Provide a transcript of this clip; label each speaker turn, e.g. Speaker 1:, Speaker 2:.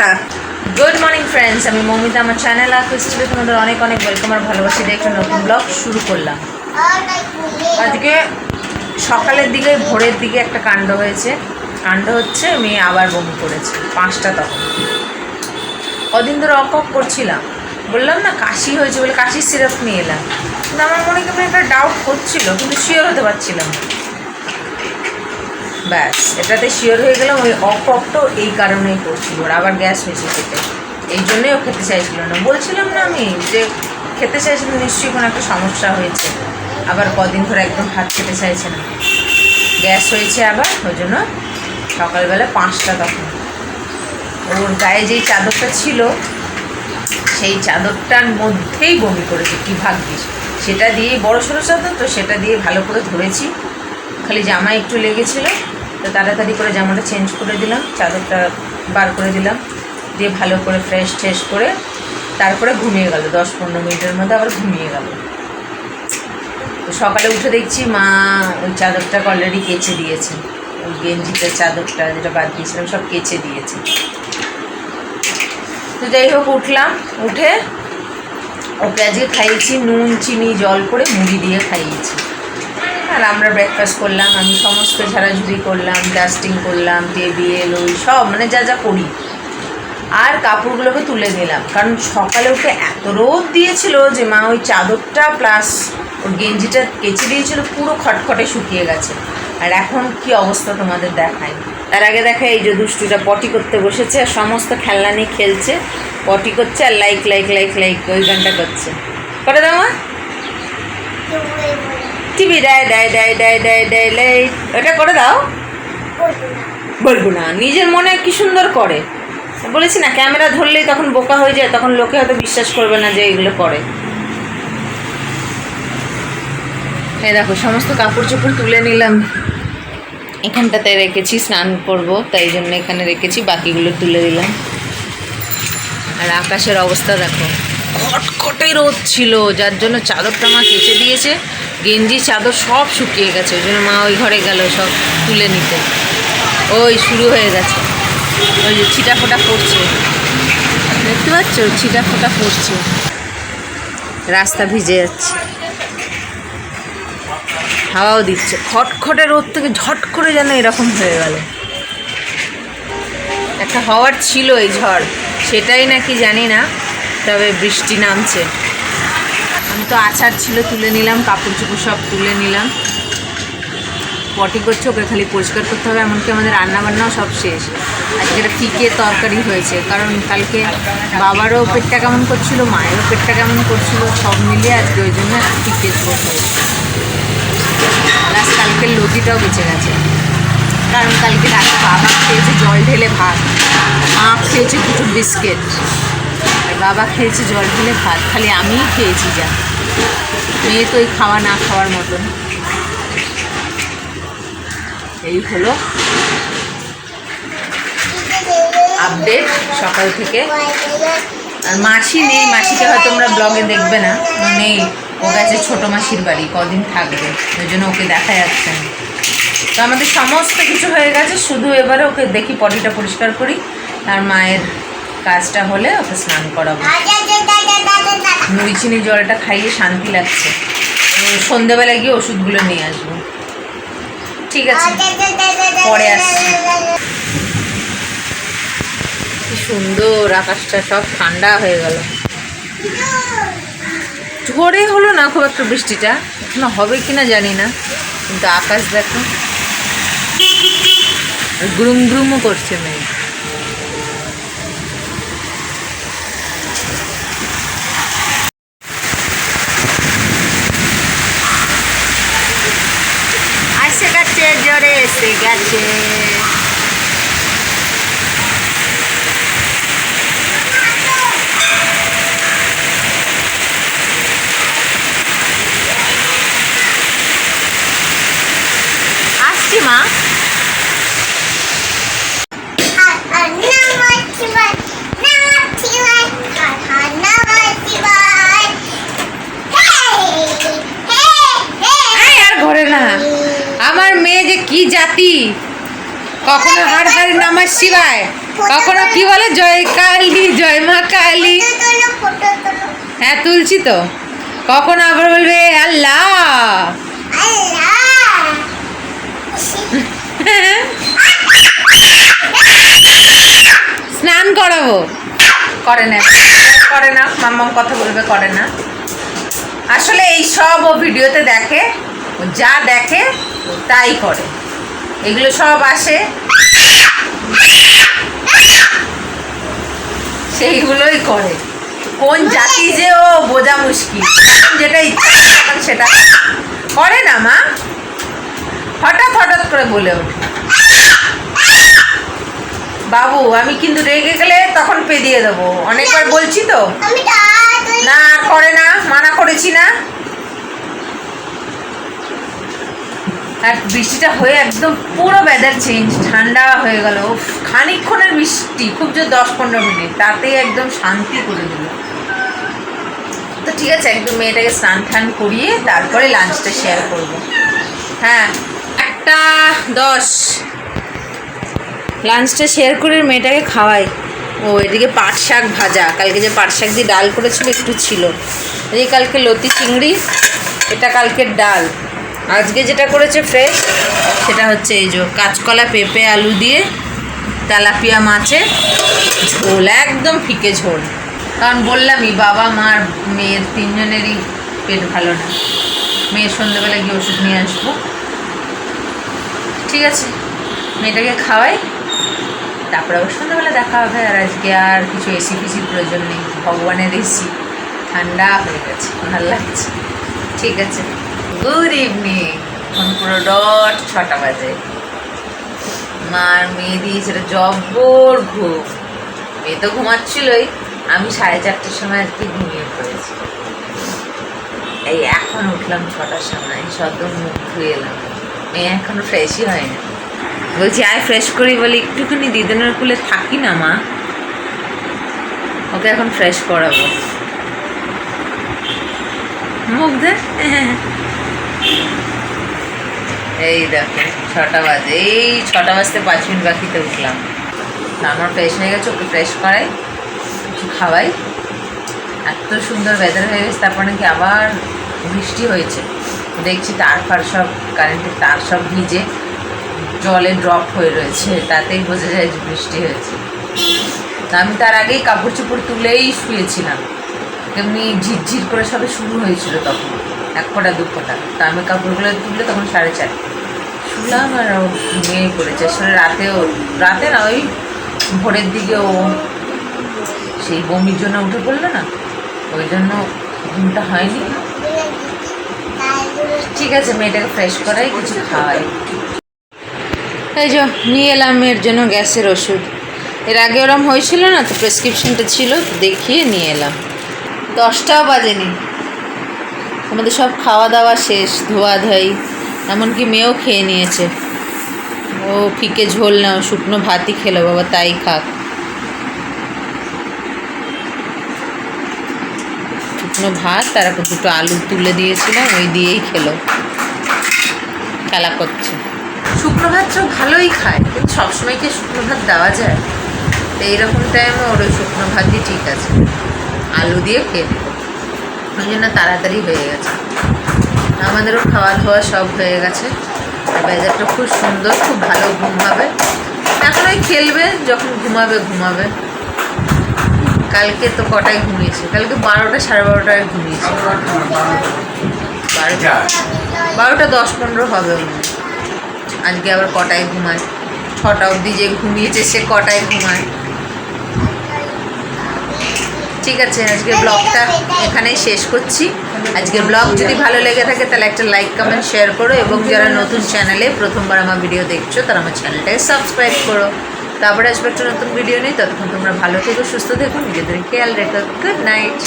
Speaker 1: Tata good morning friends আমি মৌমিতা, আমার channel আর ফেস্টিভে তোমাদের অনেক অনেক ওয়েলকাম আর ভালোবাসি দিয়ে একটা নতুন ব্লগ শুরু করলাম। আজকে সকালের দিকে, ভোরের দিকে একটা কাণ্ড হয়েছে। কাণ্ড হচ্ছে, মেয়ে আবার বমি করেছে, পাঁচটা তখন। কদিন ধরে অকক করছিলাম। বললাম, না, কাশি হয়েছে বলে কাশির সিরাপ নিয়ে এলাম। কিন্তু আমার মনে কেমন একটা ডাউট হচ্ছিল, কিন্তু শিওর হতে পারছিলাম না। ব্যাস, এটাতে শিওর হয়ে গেলাম, ওই অকটাও এই কারণেই করছিল, ওর আবার গ্যাস হয়েছে খেতে। এই জন্যই ও খেতে চাইছিল না। বলছিলাম না আমি যে খেতে চাইছিল, নিশ্চয়ই কোনো একটা সমস্যা হয়েছে। আবার কদিন ধরে একদম ভাত খেতে চাইছে না। গ্যাস হয়েছে আবার, ওই জন্য সকালবেলা পাঁচটা তখন। ওর গায়ে যেই চাদরটা ছিল, সেই চাদরটার মধ্যেই বমি করেছে, কী ভাগ্যিস। সেটা দিয়েই বড় সড়ো চাদর, তো সেটা দিয়ে ভালো করে ধরেছি খালি জামা একটু লেগেছিল। তো তাড়াতাড়ি করে জামাটা চেঞ্জ করে দিলাম, চাদরটা বার করে দিলাম, দিয়ে ভালো করে ফ্রেশ ট্রেশ করে তারপরে ঘুমিয়ে গেল, দশ পনেরো মিনিটের মধ্যে আবার ঘুমিয়ে গেল। তো সকালে উঠে দেখছি মা ওই চাদরটাকে অলরেডি কেচে দিয়েছে, ওই গেঞ্জিটা চাদরটা যেটা বাদ দিয়েছিলাম সব কেচে দিয়েছে। তো যাই হোক, উঠলাম, উঠে ওকে আজকে খাইয়েছি, নুন, চিনি, জল করে মুড়ি দিয়ে খাইয়েছি। আর আমরা ব্রেকফাস্ট করলাম, আমি সমস্ত ঝাড়াঝুড়ি করলাম ডাস্টিং করলাম টেবিল ওই সব মানে যা যা করি। আর কাপড়গুলোকে তুলে নিলাম, কারণ সকালে উঠে এত রোদ দিয়েছিল যে মা ওই চাদরটা প্লাস ওর গেঞ্জিটা কেচে দিয়েছিল, পুরো খটখটে শুকিয়ে গেছে। আর এখন কি অবস্থা তোমাদের দেখায়? তার আগে দেখা এই যে দুষ্টুটা পটি করতে বসেছে, আর সমস্ত খেলনা নিয়ে খেলছে পটি করছে আর লাইক লাইক লাইক লাইক ওই গানটা করছে। করে দাও মা। টিভি, দেয় দেয় দেয় দেয় দেয় দেয় লাইক ওটা করে দাও। বলব না। নিজের মনে কি সুন্দর করে। বলেছি না, ক্যামেরা ধরলেই তখন বোকা হয়ে যায়, তখন লোকে হয়তো বিশ্বাস করবে না যে এগুলো করে। এই দেখো, সমস্ত কাপড় চোপড় তুলে নিলাম। এখানটাতে রেখেছি, স্নান করব, তাই জন্য এখানে রেখেছি, বাকিগুলো তুলে দিলাম। আর আকাশের অবস্থা দেখো খটখটে রোদ ছিল, যার জন্য চাদরটা আমার কেচে দিয়েছে। গেঞ্জি চাদর সব শুকিয়ে গেছে, ওই জন্য মা ওই ঘরে গেল সব তুলে নিতে। ওই শুরু হয়ে গেছে। ওই যে ছিটা ফোটা পড়ছে দেখতে পাচ্ছ? ছিটা ফোটা পড়ছে। রাস্তা ভিজে যাচ্ছে। হাওয়াও দিচ্ছে। খটখটে রোদ থেকে ঝট করে যেন এরকম হয়ে গেল। একটা হওয়ার ছিল এই ঝড়। সেটাই নাকি জানি না, তবে বৃষ্টি নামছে। তো আচার ছিল, তুলে নিলাম, কাপড় চোপড় সব তুলে নিলাম। পটি করছে, ওকে খালি পরিষ্কার করতে হবে, এমনকি আমাদের রান্নাবান্নাও সব শেষ। আজকে একটা ফিকে তরকারি হয়েছে, কারণ কালকে বাবারও পেটটা কেমন করছিল, মায়েরও পেটটা কেমন করছিল, সব মিলিয়ে আজকে ওই জন্য ফিকে হয়েছে। প্লাস কালকের লতিটাও বেঁচে গেছে। কারণ কালকে রাতে বাবা খেয়েছে জল ঢেলে ভাত, মা খেয়েছে দুটো বিস্কিট। বাবা খেয়েছে জল ঢেলে ভাত, খালি আমিই খেয়েছি যা। মেয়ে তো এই খাওয়া না খাওয়ার মতন। এই হলো আপডেট সকাল থেকে। আর মাসি নেই, মাসিকে হয়তো তোমরা ব্লগে দেখবে না। নেই ও গেছে ছোটো মাসির বাড়ি, কদিন থাকবে, ওই জন্য ওকে দেখা যাচ্ছে না। তো আমাদের সমস্ত কিছু হয়ে গেছে, শুধু এবারে ওকে দেখি, পটিটা পরিষ্কার করি তার মায়ের কাজটা হলে ওকে স্নান করাবো। মুড়ি চিনি জলটা খাইয়ে শান্তি লাগছে। সন্ধেবেলা গিয়ে ওষুধগুলো নিয়ে আসব। ঠিক আছে। পরে আসছি। কি সুন্দর আকাশটা, সব ঠান্ডা হয়ে গেল। ঝড়ে হলো না খুব একটা বৃষ্টিটা? এখনও হবে কিনা জানি না। কিন্তু আকাশ দেখো। গ্রুম গ্রুমও করছে মেয়ে আসে গেছে জোরে এসে গেছে আসছি মা এই আর ঘরে না আমার মেয়ে যে কি জাতি কখনো হার হার নামাজ শিবায়, কখনো কি বলে, জয় কালী, জয় মা কালী হ্যাঁ তুলছি তো। কখনো আবার বলবে, আল্লাহ স্নান করাবো। করে না করে না, মাম্মাম কথা বলবে, করে না। আসলে এই সব ও ভিডিওতে দেখে, যা দেখে, তাই করে। এগুলো সব আসে। সেইগুলোই করে। কোন জাতি যে ও বোঝা মুশকিল। যেটা ইচ্ছা সেটা করে। না মা? হঠাৎ হঠাৎ করে বলে ওঠে। বাবু আমি কিন্তু রেগে গেলে তখন পেদিয়ে দেবো। অনেকবার বলছি তো। না আর করে না মানা করেছি না। আর বৃষ্টিটা হয়ে একদম পুরো ওয়েদার চেঞ্জ ঠান্ডা হয়ে গেল। খানিকক্ষণের বৃষ্টি, খুব জোর দশ পনেরো মিনিট। তাতেই একদম শান্তি করে দিল। তো ঠিক আছে একদম মেয়েটাকে স্নান টান করিয়ে তারপরে লাঞ্চটা শেয়ার করব। হ্যাঁ একটা দশ। লাঞ্চটা শেয়ার করে মেয়েটাকে খাওয়াই। ও, এদিকে পাট শাক ভাজা। কালকে যে পাট শাক দিয়ে ডাল করেছিল, একটু ছিল। এই কালকে লতি চিংড়ি, এটা কালকের ডাল। আজকে যেটা করেছে ফ্রেশ সেটা হচ্ছে এই যে কাঁচকলা, পেঁপে, আলু দিয়ে তেলাপিয়া মাছের ঝোল, একদম ফিকে ঝোল। কারণ বললামই, বাবা, মার, মেয়ের তিনজনেরই পেট ভালো না। মেয়ের সন্ধ্যেবেলা গিয়ে ওষুধ নিয়ে আসব। ঠিক আছে, মেয়েটাকে খাওয়াই, তারপরে আবার সন্ধ্যাবেলা দেখা হবে। আর আজকে আর কিছু এসি ফিসির প্রয়োজন নেই। ভগবানের এসি ঠান্ডা হয়ে গেছে, ভালো লাগছে। ঠিক আছে। গুড ইভিনিং এখন পুরো ডট ছটা বাজে। মার মেয়ে দিয়েছিল জব্বর ঘুম। মেয়ে তো ঘুমাচ্ছিলই। আমি সাড়ে চারটের সময় আজকে ঘুমিয়ে পড়েছি। এই এখন উঠলাম ছটার সময়, সদ্য মুখ ধুয়ে এলাম। মেয়ে এখনও ফ্রেশই হয়নি। বলছি, আয় ফ্রেশ করি বলে একটুখানি দিদনের কুলে থাকি না, মা। ওকে এখন ফ্রেশ করাবো। মুখ দে এই দেখো, ছটা বাজে। এই ছটা বাজতে পাঁচ মিনিট বাকিতে উঠলাম। আমার ফ্রেশ হয়ে গেছে, ওকে ফ্রেশ করাই, কিছু খাওয়াই। এত সুন্দর ওয়েদার হয়ে গেছে, তারপর নাকি আবার বৃষ্টি হয়েছে। দেখছি তার ফার সব কারেন্টের তার সব ভিজে জলে ড্রপ হয়ে রয়েছে, তাতেই বোঝা যায় যে বৃষ্টি হয়েছে। আমি তার আগেই কাপড় চোপড় তুলেই শুয়েছিলাম। তেমনি ঝিরঝির করে সবে শুরু হয়েছিল তখন। এক ফোঁটা দু ফোঁটা তা আমি কাপড়গুলো তুললে তখন সাড়ে চার শুলাম আর ঘুমিয়ে পড়েছে। আসলে রাতেও, রাতে না, ওই ভোরের দিকে ও সেই বমির জন্য উঠে পড়ল না, ওই জন্য ঘুমটা হয়নি। ঠিক আছে, মেয়েটাকে ফ্রেশ করাই, কিছু খাওয়াই। এই যে, নিয়ে এলাম এর জন্য গ্যাসের ওষুধ। এর আগে ওরম হয়েছিল না, তো প্রেসক্রিপশনটা ছিল দেখিয়ে নিয়ে এলাম। দশটাও বাজেনি। আমাদের সব খাওয়া দাওয়া শেষ ধোয়া ধাই এমনকি মেয়েও খেয়ে নিয়েছে। ও ফিকে ঝোল না শুকনো ভাতই খেলো, বাবা, তাই খাক। শুকনো ভাত, তার এখন দুটো আলু তুলে দিয়েছিলাম, ওই দিয়েই খেলো। খেলা করছে। শুকনো ভাত তো ভালোই খায়, কিন্তু সবসময় কি শুকনো ভাত দেওয়া যায়? তো এইরকম টাইমে ওর ওই শুকনো ভাতই ঠিক আছে। আলু দিয়ে খেয়ে নেব। ওই জন্য তাড়াতাড়ি হয়ে গেছে। আমাদেরও খাওয়া দাওয়া সব হয়ে গেছে। বাজারটা খুব সুন্দর, খুব ভালো ঘুম হবে। এখন ওই খেলবে, যখন ঘুমাবে ঘুমাবে। কালকে তো কটায় ঘুমিয়েছে? কালকে বারোটা, সাড়ে বারোটায় ঘুমিয়েছে। বারোটা। বারোটা দশ পনেরো হবে আজকে আবার কটায় ঘুমায়? ছটা অবধি যে ঘুমিয়েছে, সে কটায় ঘুমায়? ঠিক আছে আজকে ব্লগটা এখানেই শেষ করছি। আজকে ব্লগ যদি ভালো লেগে থাকে, তাহলে একটা লাইক কমেন্ট শেয়ার করো এবং যারা নতুন চ্যানেলে প্রথমবার আমার ভিডিও দেখছ, তারা আমার চ্যানেলটাকে সাবস্ক্রাইব করো। তারপরে আসবে একটা নতুন ভিডিও নেই ততক্ষণ তোমরা ভালো থেকো, সুস্থ থেকো, নিজেদের খেয়াল রেখো। Good night